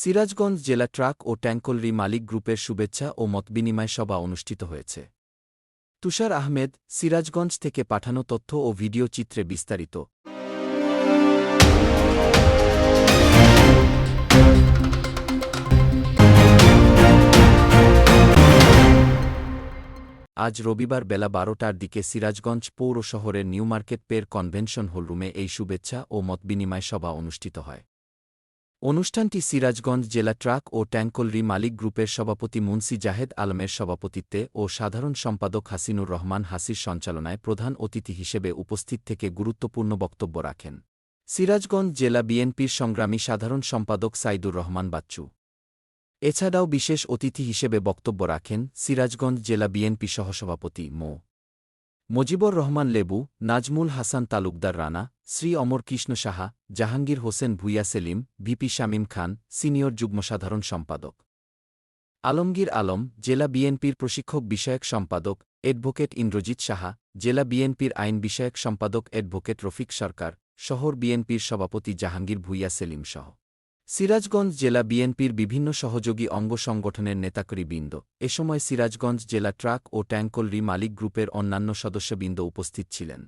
সিরাজগঞ্জ জেলা ট্রাক ও ট্যাঙ্কলরি মালিক গ্রুপের শুভেচ্ছা ও মতবিনিময় সভা অনুষ্ঠিত হয়েছে। তুষার আহমেদ, সিরাজগঞ্জ থেকে পাঠানো তথ্য ও ভিডিও চিত্রে বিস্তারিত। আজ রবিবার বেলা বারোটার দিকে সিরাজগঞ্জ পৌর শহরের নিউ মার্কেট পের কনভেনশন হলরুমে এই শুভেচ্ছা ও মতবিনিময় সভা অনুষ্ঠিত হয়। অনুষ্ঠানটি সিরাজগঞ্জ জেলা ট্রাক ও ট্যাঙ্কলরি মালিক গ্রুপের সভাপতি মুন্সি জাহেদ আলমের সভাপতিত্বে ও সাধারণ সম্পাদক হাসিনুর রহমান হাসির সঞ্চালনায় প্রধান অতিথি হিসেবে উপস্থিত থেকে গুরুত্বপূর্ণ বক্তব্য রাখেন। সিরাজগঞ্জ জেলা বিএনপির সংগ্রামী সাধারণ সম্পাদক সাইদুর রহমান বাচ্চু। এছাড়াও বিশেষ অতিথি হিসেবে বক্তব্য রাখেন সিরাজগঞ্জ জেলা বিএনপি সহসভাপতি মো. মজিবর রহমান লেবু, নাজমুল হাসান তালুকদার রানা, শ্রী অমর কৃষ্ণ সাহা, জাহাঙ্গীর হোসেন ভুইয়া সেলিম ভিপি শামীম খান, সিনিয়র যুগ্ম সাধারণ সম্পাদক। আলমগীর আলম, জেলা বিএনপির প্রশিক্ষক বিষয়ক সম্পাদক, অ্যাডভোকেট ইন্দ্রজিৎ সাহা, জেলা বিএনপির আইন বিষয়ক সম্পাদক অ্যাডভোকেট রফিক সরকার, শহর বিএনপির সভাপতি জাহাঙ্গীর ভুইয়া সেলিম সহ সিরাজগঞ্জ জেলা বিএনপির বিভিন্ন সহযোগী অঙ্গ সংগঠনের নেতাকরীবৃন্দ এ সময় সিরাজগঞ্জ জেলা ট্রাক ও ট্যাঙ্কলরি মালিক গ্রুপের অন্যান্য সদস্যবৃন্দ উপস্থিত ছিলেন।